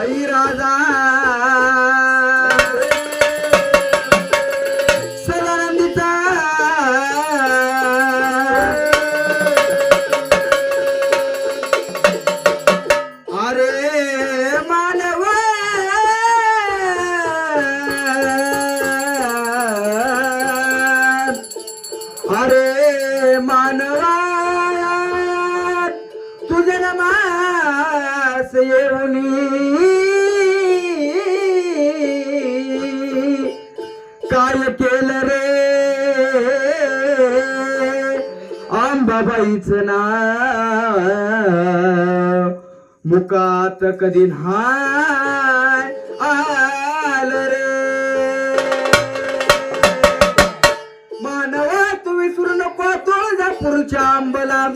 ராதா சதானந்திதா அரே மாணவ? அரே மாணவா? मुकात कधी नाही आल रे. मानवा तू विसरू नको तुळजापूरच्या अंबला.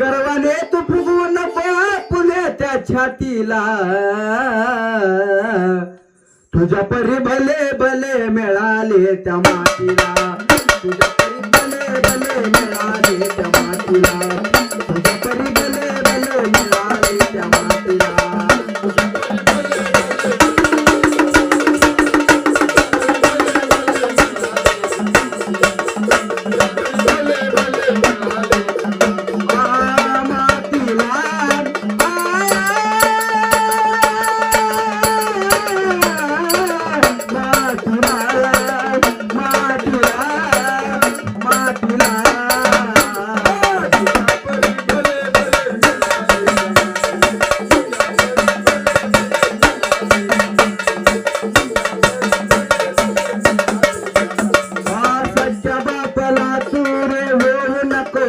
गर्वाने तू फुगवू नको त्या छातीला. तुझ्या परी भले भले मिळाले त्या मातीला. तुझ्या परी भले भले मिळाले त्या मातीला.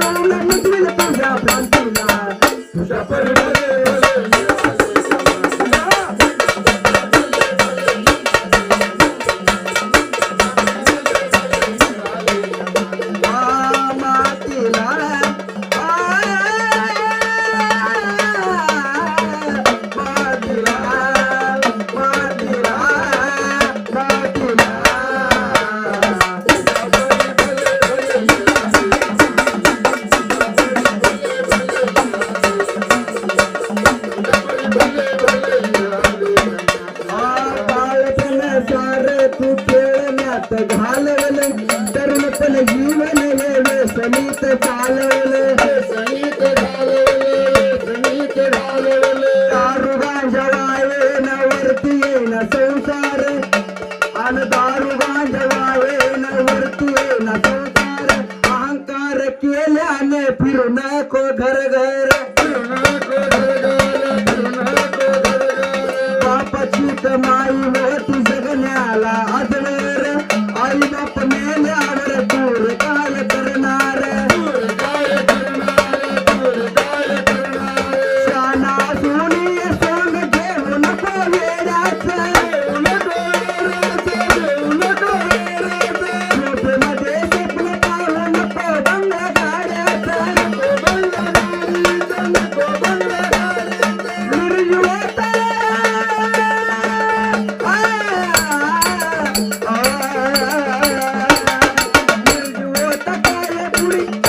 तुझ्या तरुण पण जीवन वेळ समीत चालवे. Truly.